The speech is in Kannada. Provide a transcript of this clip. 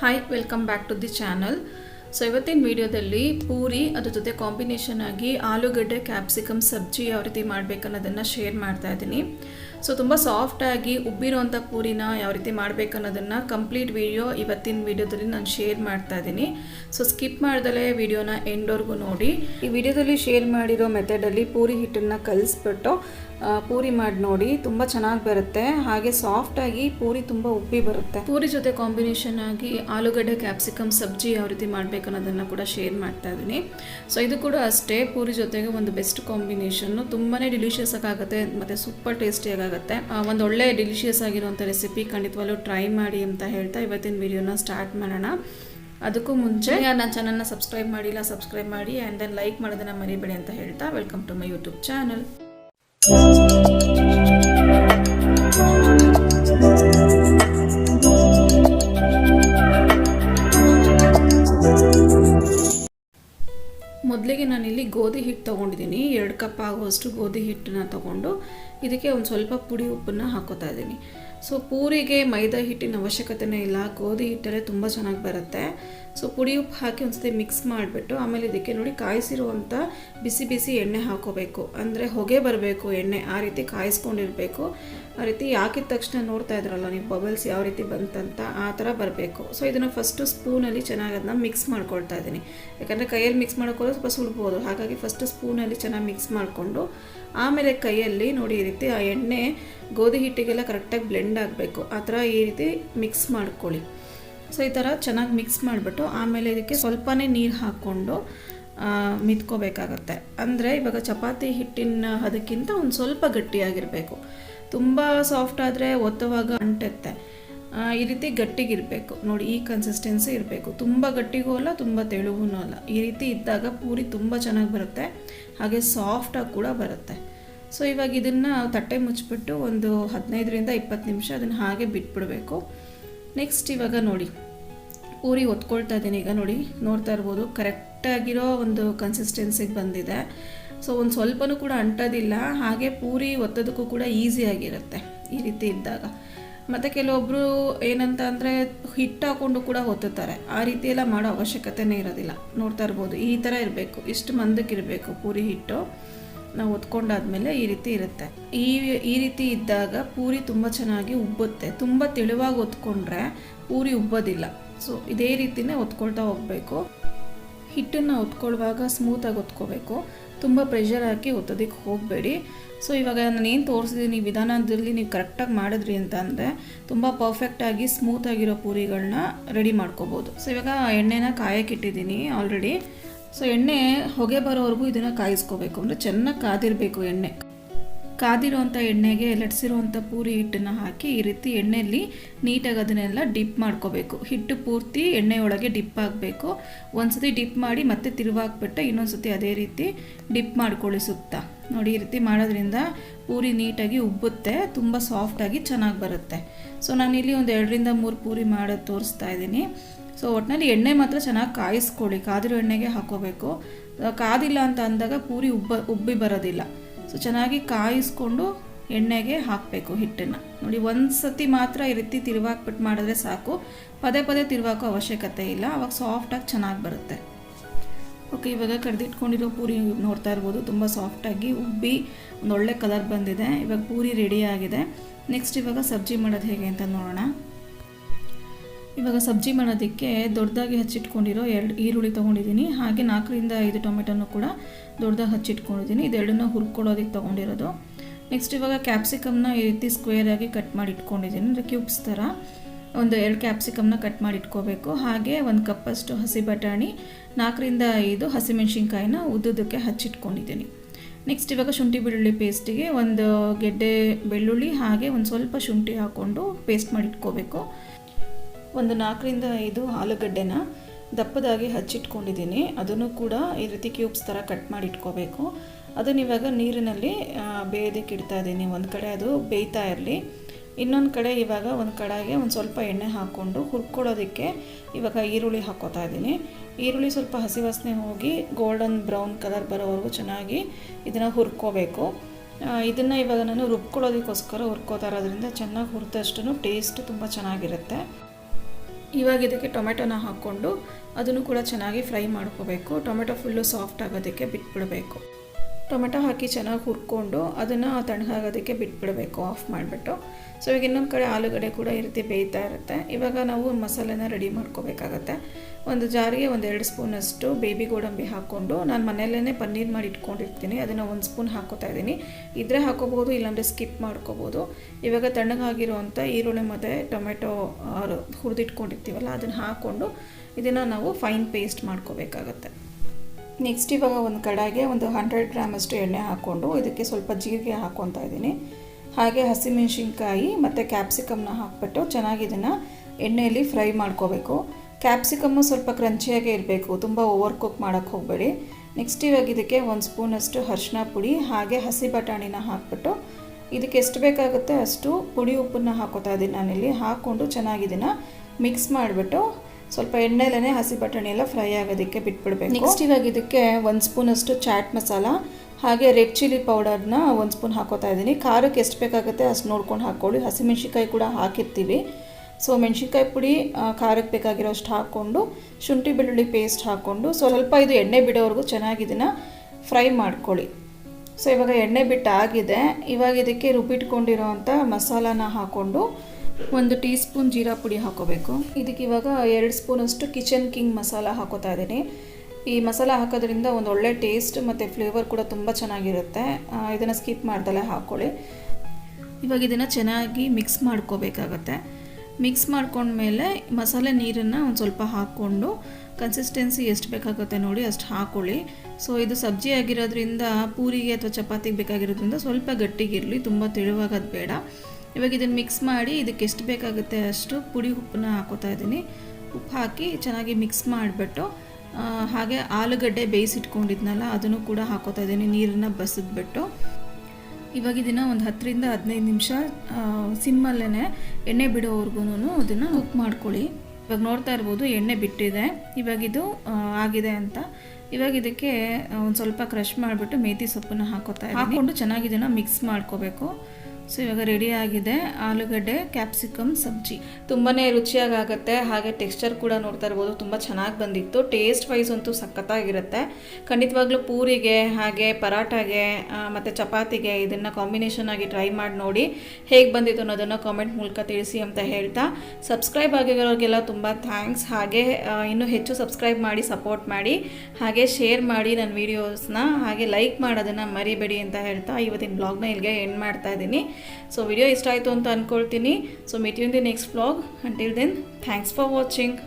Hi welcome back to the channel so ಇವತ್ತಿನ ವಿಡಿಯೋದಲ್ಲಿ ಪೂರಿ, ಅದ್ರ ಜೊತೆ ಕಾಂಬಿನೇಷನ್ ಆಗಿ ಆಲೂಗಡ್ಡೆ ಕ್ಯಾಪ್ಸಿಕಮ್ ಸಬ್ಜಿ ಯಾವ ರೀತಿ ಮಾಡಬೇಕನ್ನೋದನ್ನು ಶೇರ್ ಮಾಡ್ತಾ ಇದ್ದೀನಿ. ಸೊ ತುಂಬ ಸಾಫ್ಟಾಗಿ ಉಬ್ಬಿರೋಂಥ ಪೂರಿನ ಯಾವ ರೀತಿ ಮಾಡಬೇಕನ್ನೋದನ್ನು ಕಂಪ್ಲೀಟ್ ವಿಡಿಯೋ ಇವತ್ತಿನ ವಿಡಿಯೋದಲ್ಲಿ ನಾನು ಶೇರ್ ಮಾಡ್ತಾ ಇದ್ದೀನಿ. ಸೊ ಸ್ಕಿಪ್ ಮಾಡ್ದಲೇ ವಿಡಿಯೋನ ಎಂಡ್ವರೆಗೂ ನೋಡಿ. ಈ ವಿಡಿಯೋದಲ್ಲಿ ಶೇರ್ ಮಾಡಿರೋ ಮೆಥಡಲ್ಲಿ ಪೂರಿ ಹಿಟ್ಟನ್ನು ಕಲಿಸ್ಬಿಟ್ಟು ಪೂರಿ ಮಾಡಿ ನೋಡಿ. ತುಂಬ ಚೆನ್ನಾಗಿ ಬರುತ್ತೆ. ಹಾಗೆ ಸಾಫ್ಟಾಗಿ ಪೂರಿ ತುಂಬ ಉಬ್ಬಿ ಬರುತ್ತೆ. ಪೂರಿ ಜೊತೆ ಕಾಂಬಿನೇಷನ್ ಆಗಿ ಆಲೂಗಡ್ಡೆ ಕ್ಯಾಪ್ಸಿಕಮ್ ಸಬ್ಜಿ ಯಾವ ರೀತಿ ಮಾಡಬೇಕು ಅನ್ನೋದನ್ನು ಕೂಡ ಶೇರ್ ಮಾಡ್ತಾ ಇದ್ದೀನಿ. ಸೊ ಇದು ಕೂಡ ಅಷ್ಟೇ. ಪೂರಿ ಜೊತೆಗೆ ಒಂದು ಬೆಸ್ಟ್ ಕಾಂಬಿನೇಷನ್ನು ತುಂಬಾ ಡಿಲಿಷಿಯಸ್ ಆಗುತ್ತೆ. ಮತ್ತು ಸೂಪರ್ ಟೇಸ್ಟಿಯಾಗಿ ಆಗುತ್ತೆ. ಒಂದು ಒಳ್ಳೆ ಡಿಲಿಷಿಯಸ್ ಆಗಿರುವಂಥ ರೆಸಿಪಿ ಖಂಡಿತವಾಗ್ಲೂ ಟ್ರೈ ಮಾಡಿ ಅಂತ ಹೇಳ್ತಾ ಇವತ್ತಿನ ವಿಡಿಯೋನ ಸ್ಟಾರ್ಟ್ ಮಾಡೋಣ. ಅದಕ್ಕೂ ಮುಂಚೆ ನನ್ನ ಚಾನಲ್ನ ಸಬ್ಸ್ಕ್ರೈಬ್ ಮಾಡಿಲ್ಲ ಸಬ್ಸ್ಕ್ರೈಬ್ ಮಾಡಿ ಆ್ಯಂಡ್ ದೆನ್ ಲೈಕ್ ಮಾಡೋದನ್ನು ಮರಿಬೇಡಿ ಅಂತ ಹೇಳ್ತಾ welcome to my YouTube channel ಮೊದಲಿಗೆ ನಾನಿಲ್ಲಿ ಗೋಧಿ ಹಿಟ್ಟು ತೊಗೊಂಡಿದ್ದೀನಿ. ಎರಡು ಕಪ್ ಆಗುವಷ್ಟು ಗೋಧಿ ಹಿಟ್ಟನ್ನ ತೊಗೊಂಡು ಇದಕ್ಕೆ ಒಂದು ಸ್ವಲ್ಪ ಪುಡಿ ಉಪ್ಪನ್ನು ಹಾಕೋತಾ ಇದ್ದೀನಿ. ಸೊ ಪೂರಿಗೆ ಮೈದಾ ಹಿಟ್ಟಿನ ಅವಶ್ಯಕತೆನೇ ಇಲ್ಲ. ಗೋಧಿ ಹಿಟ್ಟಲ್ಲೇ ತುಂಬ ಚೆನ್ನಾಗಿ ಬರುತ್ತೆ. ಸೊ ಪುಡಿ ಉಪ್ಪು ಹಾಕಿ ಒಂದ್ಸತಿ ಮಿಕ್ಸ್ ಮಾಡಿಬಿಟ್ಟು, ಆಮೇಲೆ ಇದಕ್ಕೆ ನೋಡಿ ಕಾಯಿಸಿರುವಂಥ ಬಿಸಿ ಬಿಸಿ ಎಣ್ಣೆ ಹಾಕೋಬೇಕು. ಅಂದರೆ ಹೊಗೆ ಬರಬೇಕು, ಎಣ್ಣೆ ಆ ರೀತಿ ಕಾಯಿಸ್ಕೊಂಡಿರಬೇಕು. ಆ ರೀತಿ ಹಾಕಿದ ತಕ್ಷಣ ನೋಡ್ತಾ ಇದ್ರಲ್ಲ ನೀವು ಬಬಲ್ಸ್ ಯಾವ ರೀತಿ ಬಂತಂತ ಆ ಥರ ಬರಬೇಕು. ಸೊ ಇದನ್ನು ಫಸ್ಟು ಸ್ಪೂನಲ್ಲಿ ಚೆನ್ನಾಗಿ ಅದನ್ನ ಮಿಕ್ಸ್ ಮಾಡ್ಕೊಳ್ತಾ ಇದ್ದೀನಿ. ಯಾಕಂದರೆ ಕೈಯಲ್ಲಿ ಮಿಕ್ಸ್ ಮಾಡೋಕ್ಕೋದ್ರೆ ಸ್ವಲ್ಪ ಸುಡ್ಬೋದು. ಹಾಗಾಗಿ ಫಸ್ಟ್ ಸ್ಪೂನಲ್ಲಿ ಚೆನ್ನಾಗಿ ಮಿಕ್ಸ್ ಮಾಡಿಕೊಂಡು, ಆಮೇಲೆ ಕೈಯಲ್ಲಿ ನೋಡಿ ಈ ರೀತಿ ಆ ಎಣ್ಣೆ ಗೋಧಿ ಹಿಟ್ಟಿಗೆಲ್ಲ ಕರೆಕ್ಟಾಗಿ ಬ್ಲೆಂಡ್ ಆಗಬೇಕು. ಆ ಥರ ಈ ರೀತಿ ಮಿಕ್ಸ್ ಮಾಡ್ಕೊಳ್ಳಿ. ಸೊ ಈ ಥರ ಚೆನ್ನಾಗಿ ಮಿಕ್ಸ್ ಮಾಡಿಬಿಟ್ಟು ಆಮೇಲೆ ಇದಕ್ಕೆ ಸ್ವಲ್ಪನೇ ನೀರು ಹಾಕ್ಕೊಂಡು ಮಿತ್ಕೋಬೇಕಾಗತ್ತೆ. ಅಂದರೆ ಇವಾಗ ಚಪಾತಿ ಹಿಟ್ಟಿನ ಅದಕ್ಕಿಂತ ಒಂದು ಸ್ವಲ್ಪ ಗಟ್ಟಿಯಾಗಿರಬೇಕು. ತುಂಬ ಸಾಫ್ಟ್ ಆದರೆ ಒತ್ತುವಾಗ ಅಂಟುತ್ತೆ. ಈ ರೀತಿ ಗಟ್ಟಿಗಿರಬೇಕು. ನೋಡಿ, ಈ ಕನ್ಸಿಸ್ಟೆನ್ಸಿ ಇರಬೇಕು. ತುಂಬ ಗಟ್ಟಿಗೂ ಅಲ್ಲ, ತುಂಬ ತೆಳುವೂ ಅಲ್ಲ. ಈ ರೀತಿ ಇದ್ದಾಗ ಪೂರಿ ತುಂಬ ಚೆನ್ನಾಗಿ ಬರುತ್ತೆ. ಹಾಗೆ ಸಾಫ್ಟಾಗಿ ಕೂಡ ಬರುತ್ತೆ. ಸೊ ಇವಾಗ ಇದನ್ನು ತಟ್ಟೆ ಮುಚ್ಚಿಬಿಟ್ಟು ಒಂದು ಹದಿನೈದರಿಂದ ಇಪ್ಪತ್ತು ನಿಮಿಷ ಅದನ್ನು ಹಾಗೆ ಬಿಟ್ಬಿಡಬೇಕು. ನೆಕ್ಸ್ಟ್ ಇವಾಗ ನೋಡಿ ಪೂರಿ ಒತ್ಕೊಳ್ತಾ ಇದ್ದೀನಿ. ಈಗ ನೋಡಿ, ನೋಡ್ತಾ ಇರ್ಬೋದು ಕರೆಕ್ಟಾಗಿರೋ ಒಂದು ಕನ್ಸಿಸ್ಟೆನ್ಸಿಗೆ ಬಂದಿದೆ. ಸೊ ಒಂದು ಸ್ವಲ್ಪನೂ ಕೂಡ ಅಂಟೋದಿಲ್ಲ, ಹಾಗೆ ಪೂರಿ ಒತ್ತೋದಕ್ಕೂ ಕೂಡ ಈಸಿಯಾಗಿರುತ್ತೆ ಈ ರೀತಿ ಇದ್ದಾಗ. ಮತ್ತು ಕೆಲವೊಬ್ಬರು ಏನಂತ ಅಂದರೆ, ಹಿಟ್ಟು ಹಾಕ್ಕೊಂಡು ಕೂಡ ಒತ್ತುತ್ತಾರೆ. ಆ ರೀತಿಯೆಲ್ಲ ಮಾಡೋ ಅವಶ್ಯಕತೆನೇ ಇರೋದಿಲ್ಲ. ನೋಡ್ತಾ ಇರ್ಬೋದು, ಈ ಥರ ಇರಬೇಕು, ಇಷ್ಟು ಮಂದಕ್ಕಿರಬೇಕು ಪೂರಿ ಹಿಟ್ಟು. ನಾವು ಒತ್ಕೊಂಡಾದ್ಮೇಲೆ ಈ ರೀತಿ ಇರುತ್ತೆ. ಈ ಈ ರೀತಿ ಇದ್ದಾಗ ಪೂರಿ ತುಂಬ ಚೆನ್ನಾಗಿ ಉಬ್ಬುತ್ತೆ. ತುಂಬ ತೆಳುವಾಗಿ ಒತ್ಕೊಂಡ್ರೆ ಪೂರಿ ಉಬ್ಬೋದಿಲ್ಲ. ಸೊ ಇದೇ ರೀತಿನೇ ಒತ್ಕೊಳ್ತಾ ಹೋಗಬೇಕು. ಹಿಟ್ಟನ್ನು ಒತ್ಕೊಳ್ಳುವಾಗ ಸ್ಮೂತಾಗಿ ಒತ್ಕೋಬೇಕು. ತುಂಬ ಪ್ರೆಷರ್ ಹಾಕಿ ಒತ್ತೋದಕ್ಕೆ ಹೋಗಬೇಡಿ. ಸೊ ಇವಾಗ ನಾನು ಏನು ತೋರಿಸಿದ್ದೀನಿ ವಿಧಾನದಲ್ಲಿ ನೀವು ಕರೆಕ್ಟಾಗಿ ಮಾಡಿದ್ರಿ ಅಂತ ಅಂದರೆ ತುಂಬ ಪರ್ಫೆಕ್ಟಾಗಿ ಸ್ಮೂತಾಗಿರೋ ಪೂರಿಗಳನ್ನ ರೆಡಿ ಮಾಡ್ಕೋಬೋದು. ಸೊ ಇವಾಗ ಎಣ್ಣೆನ ಕಾಯಕ್ಕಿಟ್ಟಿದ್ದೀನಿ ಆಲ್ರೆಡಿ ಸೊ ಎಣ್ಣೆ ಹೊಗೆ ಬರೋವರೆಗೂ ಇದನ್ನು ಕಾಯಿಸ್ಕೋಬೇಕು. ಅಂದರೆ ಚೆನ್ನಾಗಿ ಕಾದಿರಬೇಕು ಎಣ್ಣೆ. ಕಾದಿರುವಂಥ ಎಣ್ಣೆಗೆ ಲಟ್ಸಿರುವಂಥ ಪೂರಿ ಹಿಟ್ಟನ್ನು ಹಾಕಿ ಈ ರೀತಿ ಎಣ್ಣೆಯಲ್ಲಿ ನೀಟಾಗಿ ಅದನ್ನೆಲ್ಲ ಡಿಪ್ ಮಾಡ್ಕೋಬೇಕು. ಹಿಟ್ಟು ಪೂರ್ತಿ ಎಣ್ಣೆಯೊಳಗೆ ಡಿಪ್ ಆಗಬೇಕು. ಒಂದ್ಸತಿ ಡಿಪ್ ಮಾಡಿ ಮತ್ತೆ ತಿರುವಾಕ್ಬಿಟ್ಟು ಇನ್ನೊಂದ್ಸತಿ ಅದೇ ರೀತಿ ಡಿಪ್ ಮಾಡ್ಕೊಳ್ಳಿ ಸುತ್ತ. ನೋಡಿ, ಈ ರೀತಿ ಮಾಡೋದ್ರಿಂದ ಪೂರಿ ನೀಟಾಗಿ ಉಬ್ಬುತ್ತೆ, ತುಂಬ ಸಾಫ್ಟಾಗಿ ಚೆನ್ನಾಗಿ ಬರುತ್ತೆ. ಸೊ ನಾನಿಲ್ಲಿ ಒಂದು ಎರಡರಿಂದ ಮೂರು ಪೂರಿ ಮಾಡೋದು ತೋರಿಸ್ತಾ ಇದ್ದೀನಿ. ಸೊ ಒಟ್ಟಿನಲ್ಲಿ ಎಣ್ಣೆ ಮಾತ್ರ ಚೆನ್ನಾಗಿ ಕಾಯಿಸ್ಕೊಳ್ಳಿ. ಕಾದಿರೋ ಎಣ್ಣೆಗೆ ಹಾಕೋಬೇಕು ಕಾದಿಲ್ಲ ಅಂತ ಅಂದಾಗ ಪೂರಿ ಉಬ್ಬ, ಉಬ್ಬಿ ಬರೋದಿಲ್ಲ. ಸೊ ಚೆನ್ನಾಗಿ ಕಾಯಿಸ್ಕೊಂಡು ಎಣ್ಣೆಗೆ ಹಾಕಬೇಕು ಹಿಟ್ಟನ್ನು. ನೋಡಿ ಒಂದು ಸತಿ ಮಾತ್ರ ಈ ರೀತಿ ತಿರುವಾಕ್ಬಿಟ್ಟು ಮಾಡಿದ್ರೆ ಸಾಕು. ಪದೇ ಪದೇ ತಿರುವಾಕೋ ಅವಶ್ಯಕತೆ ಇಲ್ಲ. ಅವಾಗ ಸಾಫ್ಟಾಗಿ ಚೆನ್ನಾಗಿ ಬರುತ್ತೆ. ಓಕೆ ಇವಾಗ ಕಡ್ದಿಟ್ಕೊಂಡಿರೋ ಪೂರಿ ನೋಡ್ತಾ ಇರ್ಬೋದು. ತುಂಬ ಸಾಫ್ಟಾಗಿ ಉಬ್ಬಿ ಒಂದು ಒಳ್ಳೆ ಕಲರ್ ಬಂದಿದೆ. ಇವಾಗ ಪೂರಿ ರೆಡಿ ಆಗಿದೆ. ನೆಕ್ಸ್ಟ್ ಇವಾಗ ಸಬ್ಜಿ ಮಾಡೋದು ಹೇಗೆ ಅಂತ ನೋಡೋಣ. ಇವಾಗ ಸಬ್ಜಿ ಮಾಡೋದಕ್ಕೆ ದೊಡ್ಡದಾಗಿ ಹಚ್ಚಿಟ್ಕೊಂಡಿರೋ ಎರಡು ಈರುಳ್ಳಿ ತೊಗೊಂಡಿದ್ದೀನಿ. ಹಾಗೆ ನಾಲ್ಕರಿಂದ ಐದು ಟೊಮೆಟೊನು ಕೂಡ ದೊಡ್ಡದಾಗಿ ಹಚ್ಚಿಟ್ಕೊಂಡಿದ್ದೀನಿ. ಇದೆರಡನ್ನ ಹುರ್ಕೊಳ್ಳೋದಕ್ಕೆ ತೊಗೊಂಡಿರೋದು. ನೆಕ್ಸ್ಟ್ ಇವಾಗ ಕ್ಯಾಪ್ಸಿಕಮ್ನ ಈ ರೀತಿ ಸ್ಕ್ವೇರಾಗಿ ಕಟ್ ಮಾಡಿ ಇಟ್ಕೊಂಡಿದ್ದೀನಿ. ಅಂದರೆ ಕ್ಯೂಬ್ಸ್ ಥರ ಒಂದು ಎರಡು ಕ್ಯಾಪ್ಸಿಕಮ್ನ ಕಟ್ ಮಾಡಿ ಇಟ್ಕೋಬೇಕು. ಹಾಗೆ ಒಂದು ಕಪ್ಪಷ್ಟು ಹಸಿ ಬಟಾಣಿ, ನಾಲ್ಕರಿಂದ ಐದು ಹಸಿಮೆಣ್ಸಿನ್ಕಾಯಿನ ಉದ್ದುದಕ್ಕೆ ಹಚ್ಚಿಟ್ಕೊಂಡಿದ್ದೀನಿ. ನೆಕ್ಸ್ಟ್ ಇವಾಗ ಶುಂಠಿ ಬೆಳ್ಳುಳ್ಳಿ ಪೇಸ್ಟಿಗೆ ಒಂದು ಗೆಡ್ಡೆ ಬೆಳ್ಳುಳ್ಳಿ, ಹಾಗೆ ಒಂದು ಸ್ವಲ್ಪ ಶುಂಠಿ ಹಾಕ್ಕೊಂಡು ಪೇಸ್ಟ್ ಮಾಡಿ ಇಟ್ಕೋಬೇಕು. ಒಂದು ನಾಲ್ಕರಿಂದ ಐದು ಆಲೂಗಡ್ಡೆನ ದಪ್ಪದಾಗಿ ಹಚ್ಚಿಟ್ಕೊಂಡಿದ್ದೀನಿ. ಅದನ್ನು ಕೂಡ ಈ ರೀತಿ ಕ್ಯೂಬ್ಸ್ ಥರ ಕಟ್ ಮಾಡಿ ಇಟ್ಕೋಬೇಕು ಅದನ್ನು ಇವಾಗ ನೀರಿನಲ್ಲಿ ಬೇಯೋದಕ್ಕೆ ಇಡ್ತಾ ಇದ್ದೀನಿ. ಒಂದು ಕಡೆ ಅದು ಬೇಯ್ತಾ ಇರಲಿ. ಇನ್ನೊಂದು ಕಡೆ ಇವಾಗ ಒಂದು ಕಡೆಗೆ ಒಂದು ಸ್ವಲ್ಪ ಎಣ್ಣೆ ಹಾಕ್ಕೊಂಡು ಹುರ್ಕೊಳ್ಳೋದಕ್ಕೆ ಇವಾಗ ಈರುಳ್ಳಿ ಹಾಕೋತಾ ಇದ್ದೀನಿ. ಈರುಳ್ಳಿ ಸ್ವಲ್ಪ ಹಸಿ ವಾಸನೆ ಹೋಗಿ ಗೋಲ್ಡನ್ ಬ್ರೌನ್ ಕಲರ್ ಬರೋವರೆಗೂ ಚೆನ್ನಾಗಿ ಇದನ್ನು ಹುರ್ಕೋಬೇಕು. ಇದನ್ನು ಇವಾಗ ನಾನು ರುಬ್ಕೊಳ್ಳೋದಕ್ಕೋಸ್ಕರ ಹುರ್ಕೋತಾ ಇರೋದ್ರಿಂದ ಚೆನ್ನಾಗಿ ಹುರಿದಷ್ಟು ಟೇಸ್ಟ್ ತುಂಬ ಚೆನ್ನಾಗಿರುತ್ತೆ. ಇವಾಗ ಇದಕ್ಕೆ ಟೊಮೆಟೊನ ಹಾಕ್ಕೊಂಡು ಅದನ್ನು ಕೂಡ ಚೆನ್ನಾಗಿ ಫ್ರೈ ಮಾಡ್ಕೋಬೇಕು. ಟೊಮೆಟೊ ಫುಲ್ಲು ಸಾಫ್ಟ್ ಆಗೋದಕ್ಕೆ ಬಿಟ್ಬಿಡಬೇಕು. ಟೊಮೆಟೊ ಹಾಕಿ ಚೆನ್ನಾಗಿ ಹುರ್ಕೊಂಡು ಅದನ್ನು ತಣ್ಣಗಾಗೋದಕ್ಕೆ ಬಿಟ್ಬಿಡಬೇಕು ಆಫ್ ಮಾಡಿಬಿಟ್ಟು. ಸೊ ಇವಾಗ ಇನ್ನೊಂದು ಕಡೆ ಆಲೂಗಡ್ಡೆ ಕೂಡ ಈ ರೀತಿ ಬೇಯ್ತಾ ಇರುತ್ತೆ. ಇವಾಗ ನಾವು ಮಸಾಲೆನ ರೆಡಿ ಮಾಡ್ಕೋಬೇಕಾಗತ್ತೆ. ಒಂದು ಜಾರಿಗೆ ಒಂದು ಎರಡು ಸ್ಪೂನಷ್ಟು ಬೇಬಿ ಗೋಡಂಬಿ ಹಾಕ್ಕೊಂಡು ನಾನು ಮನೆಯಲ್ಲೇ ಪನ್ನೀರ್ ಮಾಡಿ ಇಟ್ಕೊಂಡಿರ್ತೀನಿ. ಅದನ್ನು ಒಂದು ಸ್ಪೂನ್ ಹಾಕೋತಾ ಇದ್ದೀನಿ. ಇದ್ರೆ ಹಾಕೋಬೋದು ಇಲ್ಲಾಂದರೆ ಸ್ಕಿಪ್ ಮಾಡ್ಕೋಬೋದು ಇವಾಗ ತಣ್ಣಗಾಗಿರುವಂಥ ಈರುಳ್ಳಿ ಮತ್ತು ಟೊಮೆಟೊ ಹುರಿದಿಟ್ಕೊಂಡಿರ್ತೀವಲ್ಲ, ಅದನ್ನು ಹಾಕ್ಕೊಂಡು ಇದನ್ನು ನಾವು ಫೈನ್ ಪೇಸ್ಟ್ ಮಾಡ್ಕೋಬೇಕಾಗತ್ತೆ. ನೆಕ್ಸ್ಟ್ ಇವಾಗ ಒಂದು ಕಡಾಯಿಗೆ ಒಂದು ಹಂಡ್ರೆಡ್ ಗ್ರಾಮಷ್ಟು ಎಣ್ಣೆ ಹಾಕ್ಕೊಂಡು ಇದಕ್ಕೆ ಸ್ವಲ್ಪ ಜೀರಿಗೆ ಹಾಕ್ಕೊತಾ ಇದ್ದೀನಿ. ಹಾಗೆ ಹಸಿಮೆಣಸಿನ್ಕಾಯಿ ಮತ್ತು ಕ್ಯಾಪ್ಸಿಕಮ್ನ ಹಾಕ್ಬಿಟ್ಟು ಚೆನ್ನಾಗಿ ಇದನ್ನು ಎಣ್ಣೆಯಲ್ಲಿ ಫ್ರೈ ಮಾಡ್ಕೋಬೇಕು. ಕ್ಯಾಪ್ಸಿಕಮ್ಮು ಸ್ವಲ್ಪ ಕ್ರಂಚಿಯಾಗೇ ಇರಬೇಕು, ತುಂಬ ಓವರ್ ಕುಕ್ ಮಾಡೋಕ್ಕೆ ಹೋಗಬೇಡಿ. ನೆಕ್ಸ್ಟ್ ಇವಾಗ ಇದಕ್ಕೆ ಒಂದು ಸ್ಪೂನಷ್ಟು ಅರಿಶಿನ ಪುಡಿ, ಹಾಗೆ ಹಸಿ ಬಟಾಣಿನ ಹಾಕ್ಬಿಟ್ಟು ಇದಕ್ಕೆ ಎಷ್ಟು ಬೇಕಾಗುತ್ತೆ ಅಷ್ಟು ಪುಡಿ ಉಪ್ಪನ್ನು ಹಾಕೋತಾ ಇದ್ದೀನಿ ನಾನಿಲ್ಲಿ. ಹಾಕ್ಕೊಂಡು ಚೆನ್ನಾಗಿ ಮಿಕ್ಸ್ ಮಾಡಿಬಿಟ್ಟು ಸ್ವಲ್ಪ ಎಣ್ಣೆಲೇ ಹಸಿ ಬಟಾಣಿ ಎಲ್ಲ ಫ್ರೈ ಆಗೋದಕ್ಕೆ ಬಿಟ್ಬಿಡ್ಬೇಕು. ನೆಕ್ಸ್ಟ್ ಇವಾಗ ಇದಕ್ಕೆ ಒಂದು ಸ್ಪೂನಷ್ಟು ಚಾಟ್ ಮಸಾಲ, ಹಾಗೆ ರೆಡ್ ಚಿಲ್ಲಿ ಪೌಡರ್ನ ಒಂದು ಸ್ಪೂನ್ ಹಾಕೋತಾ ಇದ್ದೀನಿ. ಖಾರಕ್ಕೆ ಎಷ್ಟು ಬೇಕಾಗುತ್ತೆ ಅಷ್ಟು ನೋಡ್ಕೊಂಡು ಹಾಕ್ಕೊಳ್ಳಿ. ಹಸಿಮೆಣ್ಸಿಕಾಯಿ ಕೂಡ ಹಾಕಿರ್ತೀವಿ. ಸೊ ಮೆಣಸಿನ್ಕಾಯಿ ಪುಡಿ ಖಾರಕ್ಕೆ ಬೇಕಾಗಿರೋ ಅಷ್ಟು ಹಾಕ್ಕೊಂಡು, ಶುಂಠಿ ಬೆಳ್ಳುಳ್ಳಿ ಪೇಸ್ಟ್ ಹಾಕ್ಕೊಂಡು, ಸ್ವಲ್ಪ ಇದು ಎಣ್ಣೆ ಬಿಡೋವರೆಗೂ ಚೆನ್ನಾಗಿ ಇದನ್ನು ಫ್ರೈ ಮಾಡ್ಕೊಳ್ಳಿ. ಸೊ ಇವಾಗ ಎಣ್ಣೆ ಬಿಟ್ಟು ಆಗಿದೆ ಇವಾಗ ಇದಕ್ಕೆ ರುಬ್ಬಿಟ್ಕೊಂಡಿರೋವಂಥ ಮಸಾಲಾನ ಹಾಕ್ಕೊಂಡು ಒಂದು ಟೀ ಸ್ಪೂನ್ ಜೀರಾ ಪುಡಿ ಹಾಕೋಬೇಕು. ಇದಕ್ಕೆ ಇವಾಗ ಎರಡು ಸ್ಪೂನಷ್ಟು ಕಿಚನ್ ಕಿಂಗ್ ಮಸಾಲ ಹಾಕೋತಾ ಇದ್ದೀನಿ. ಈ ಮಸಾಲ ಹಾಕೋದ್ರಿಂದ ಒಂದು ಒಳ್ಳೆ ಟೇಸ್ಟ್ ಮತ್ತು ಫ್ಲೇವರ್ ಕೂಡ ತುಂಬ ಚೆನ್ನಾಗಿರುತ್ತೆ. ಇದನ್ನು ಸ್ಕಿಪ್ ಮಾಡ್ದಲೇ ಹಾಕ್ಕೊಳ್ಳಿ ಇವಾಗ ಇದನ್ನು ಚೆನ್ನಾಗಿ ಮಿಕ್ಸ್ ಮಾಡ್ಕೋಬೇಕಾಗತ್ತೆ. ಮಿಕ್ಸ್ ಮಾಡ್ಕೊಂಡ್ಮೇಲೆ ಮಸಾಲೆ ನೀರನ್ನು ಒಂದು ಸ್ವಲ್ಪ ಹಾಕ್ಕೊಂಡು ಕನ್ಸಿಸ್ಟೆನ್ಸಿ ಎಷ್ಟು ಬೇಕಾಗುತ್ತೆ ನೋಡಿ ಅಷ್ಟು ಹಾಕ್ಕೊಳ್ಳಿ ಸೊ ಇದು ಸಬ್ಜಿ ಆಗಿರೋದ್ರಿಂದ, ಪೂರಿಗೆ ಅಥವಾ ಚಪಾತಿಗೆ ಬೇಕಾಗಿರೋದ್ರಿಂದ ಸ್ವಲ್ಪ ಗಟ್ಟಿಗಿರಲಿ, ತುಂಬ ತೆಳುವಾಗದು ಬೇಡ. ಇವಾಗ ಇದನ್ನು ಮಿಕ್ಸ್ ಮಾಡಿ ಇದಕ್ಕೆ ಎಷ್ಟು ಬೇಕಾಗುತ್ತೆ ಅಷ್ಟು ಪುಡಿ ಉಪ್ಪನ್ನ ಹಾಕೋತಾ ಇದ್ದೀನಿ. ಉಪ್ಪು ಹಾಕಿ ಚೆನ್ನಾಗಿ ಮಿಕ್ಸ್ ಮಾಡಿಬಿಟ್ಟು ಹಾಗೆ ಆಲೂಗಡ್ಡೆ ಬೇಯಿಸಿಟ್ಕೊಂಡಿದ್ನಲ್ಲ, ಅದನ್ನು ಕೂಡ ಹಾಕೋತಾ ಇದ್ದೀನಿ, ನೀರನ್ನು ಬಸಿದ್ಬಿಟ್ಟು. ಇವಾಗ ಇದನ್ನು ಒಂದು ಹತ್ತರಿಂದ ಹದಿನೈದು ನಿಮಿಷ ಸಿಮ್ಮಲ್ಲೇ ಎಣ್ಣೆ ಬಿಡೋವರೆಗೂ ಅದನ್ನು ಕುಕ್ ಮಾಡ್ಕೊಳ್ಳಿ. ಇವಾಗ ನೋಡ್ತಾ ಇರ್ಬೋದು ಎಣ್ಣೆ ಬಿಟ್ಟಿದೆ. ಇವಾಗ ಇದು ಆಗಿದೆ ಅಂತ. ಇವಾಗ ಇದಕ್ಕೆ ಒಂದು ಸ್ವಲ್ಪ ಕ್ರಷ್ ಮಾಡಿಬಿಟ್ಟು ಮೇತಿ ಸೊಪ್ಪನ್ನು ಹಾಕೋತಾ. ಹಾಕ್ಕೊಂಡು ಚೆನ್ನಾಗಿ ಇದನ್ನು ಮಿಕ್ಸ್ ಮಾಡ್ಕೋಬೇಕು. ಸೊ ಇವಾಗ ರೆಡಿ ಆಗಿದೆ ಆಲೂಗಡ್ಡೆ ಕ್ಯಾಪ್ಸಿಕಮ್ ಸಬ್ಜಿ. ತುಂಬಾ ರುಚಿಯಾಗಿ ಆಗುತ್ತೆ ಹಾಗೆ ಟೆಕ್ಸ್ಚರ್ ಕೂಡ ನೋಡ್ತಾ ಇರ್ಬೋದು. ತುಂಬ ಚೆನ್ನಾಗಿ ಬಂದಿತ್ತು. ಟೇಸ್ಟ್ ವೈಸ್ ಅಂತೂ ಸಖತ್ತಾಗಿರುತ್ತೆ. ಖಂಡಿತವಾಗ್ಲೂ ಪೂರಿಗೆ, ಹಾಗೆ ಪರಾಟಾಗೆ ಮತ್ತು ಚಪಾತಿಗೆ ಇದನ್ನು ಕಾಂಬಿನೇಷನ್ ಆಗಿ ಟ್ರೈ ಮಾಡಿ ನೋಡಿ ಹೇಗೆ ಬಂದಿತ್ತು ಅನ್ನೋದನ್ನು ಕಾಮೆಂಟ್ ಮೂಲಕ ತಿಳಿಸಿ ಅಂತ ಹೇಳ್ತಾ. ಸಬ್ಸ್ಕ್ರೈಬ್ ಆಗಿರೋರಿಗೆಲ್ಲ ತುಂಬ ಥ್ಯಾಂಕ್ಸ್ ಹಾಗೆ ಇನ್ನೂ ಹೆಚ್ಚು ಸಬ್ಸ್ಕ್ರೈಬ್ ಮಾಡಿ ಸಪೋರ್ಟ್ ಮಾಡಿ. ಹಾಗೆ ಶೇರ್ ಮಾಡಿ ನನ್ನ ವೀಡಿಯೋಸ್ನ ಹಾಗೆ ಲೈಕ್ ಮಾಡೋದನ್ನು ಮರಿಬೇಡಿ ಅಂತ ಹೇಳ್ತಾ ಇವತ್ತಿನ ಬ್ಲಾಗ್ನ ಇಲ್ಲಿಗೆ ಎಂಡ್ ಮಾಡ್ತಾ ಇದ್ದೀನಿ. ಸೊ ವಿಡಿಯೋ ಇಷ್ಟ ಆಯಿತು ಅಂತ ಅಂದ್ಕೊಳ್ತೀನಿ so meet in the next blog until then thanks for watching